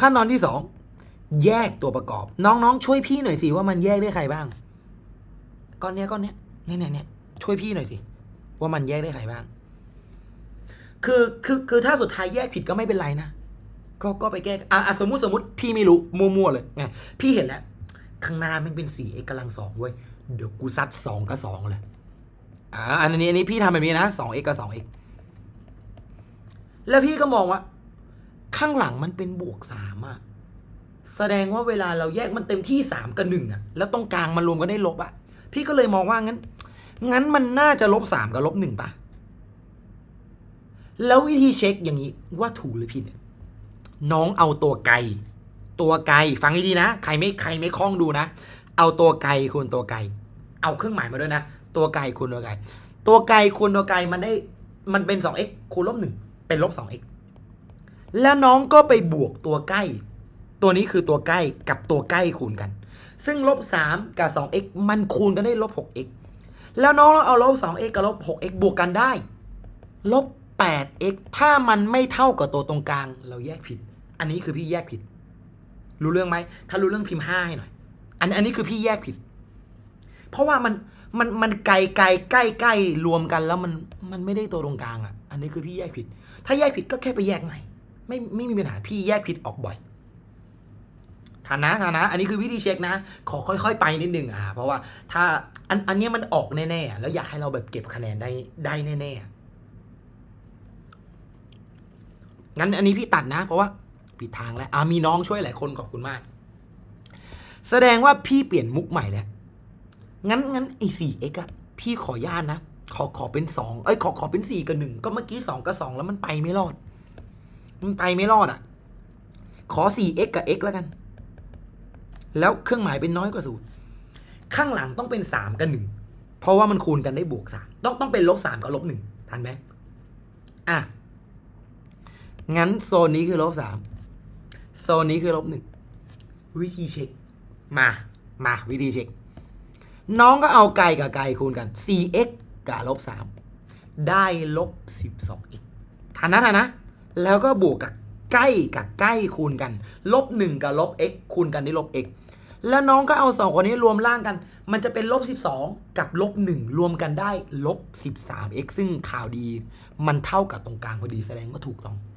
ขั้นตอนที่สองแยกตัวประกอบ น้องๆ ช่วยพี่หน่อยสิว่ามันแยกได้ใครบ้าง ก้อนเนี้ยก้อนเนี้ยเนี่ยเนี่ยเนี่ยช่วยพี่หน่อยสิว่ามันแยกได้ใครบ้าง คือคือคือถ้าสุดท้ายแยกผิดก็ไม่เป็นไรนะก็ก็ไปแก้อะสมมติสมมติพี่ไม่รู้มั่วๆเลยไงพี่เห็นแล้วข้างหน้ามันเป็นสี่ x กำลังสองเว้ยเดี๋ยวกูซัดสองกับสองเลยอ่าอันนี้อันนี้พี่ทำแบบนี้นะสอง x กับสอง x แล้วพี่ก็มองว่า ข้างหลังมันเป็นบวกสามอะแสดงว่าเวลาเราแยกมันเต็มที่สามกับหนึ่งอะแล้วตรงกลางมันรวมกันได้ลบอะพี่ก็เลยมองว่างั้น งั้นมันน่าจะลบสามกับลบหนึ่งปะแล้ววิธีเช็คอย่างนี้ว่าถูกหรือผิดน้องเอาตัวไกล ตัวไกลฟังให้ดีนะ ใครไม่ใครไม่คล้องดูนะ เอาตัวไกลคูณตัวไกล เอาเครื่องหมายมาด้วยนะ ตัวไกลคูณตัวไกล ตัวไกลคูณตัวไกลมันได้มันเป็น 2x คูณลบ1เป็นลบ 2x แล้วน้องก็ไปบวกตัวใกล้ ตัวนี้คือตัวใกล้กับตัวใกล้คูณกัน ซึ่งลบ3กับ 2x มันคูณกันได้ลบ 6x แล้วน้องเราเอาลบ 2x กับลบ 6x บวกกันได้ ลบ 8x ถ้ามันไม่เท่ากับตัวตรงกลาง เราแยกผิด อันนี้คือพี่แยกผิด รู้เรื่องไหม ถ้ารู้เรื่องพิมพ์ห้าให้หน่อย อันอันนี้คือพี่แยกผิด เพราะว่ามันมันมันไกลไกลใกล้ใกล้รวมกันแล้วมันมันไม่ได้ตัวตรงกลางอะ อันนี้คือพี่แยกผิด ถ้าแยกผิดก็แค่ไปแยกใหม่ ไม่ไม่มีปัญหาพี่แยกผิดออกบ่อยฐานะฐานะ อันนี้คือวิธีเช็คนะ ขอค่อย ๆ ไปนิดนึงอะเพราะว่าถ้าอันอันนี้มันออกแน่ๆ แล้วอยากให้เราแบบเก็บคะแนนได้ได้แน่ๆ งั้นอันนี้พี่ตัดนะ เพราะว่าผิดทางแล้วอ่ามีน้องช่วยหลายคนขอบคุณมาก แสดงว่าพี่เปลี่ยนมุกใหม่แล้ว งั้นงั้นไอ้สี่เอ็กอะพี่ขอย่านนะ ขอขอเป็นสองเอ้ยขอขอเป็นสี่กับหนึ่งก็เมื่อกี้สองกับสองแล้วมันไปไม่รอด มันไปไม่รอดอะขอสี่เอ็กกับเอ็กแล้วกัน แล้วเครื่องหมายเป็นน้อยกว่าศูนย์ข้างหลังต้องเป็นสามกับหนึ่งเพราะว่ามันคูณกันได้บวกสามต้องต้องเป็นลบสามกับลบหนึ่งทันไหมอะ งั้นโซนนี้คือลบสามโซนนี้คือลบหนึ่งวิธีเช็ค มา มาวิธีเช็ค น้องก็เอาไกลกับไกลคูณกัน 4x กับลบ 3 ได้ลบ 12x ทันนะทันนะ แล้วก็บวกกับใกล้กับใกล้คูณกัน ลบ 1 กับลบ x คูณกันได้ลบ x แล้วน้องก็เอาสองคนนี้รวมล่างกัน มันจะเป็นลบ 12 กับลบ 1 รวมกันได้ลบ 13x ซึ่งข่าวดี มันเท่ากับตรงกลางพอดีแสดงว่าถูกต้อง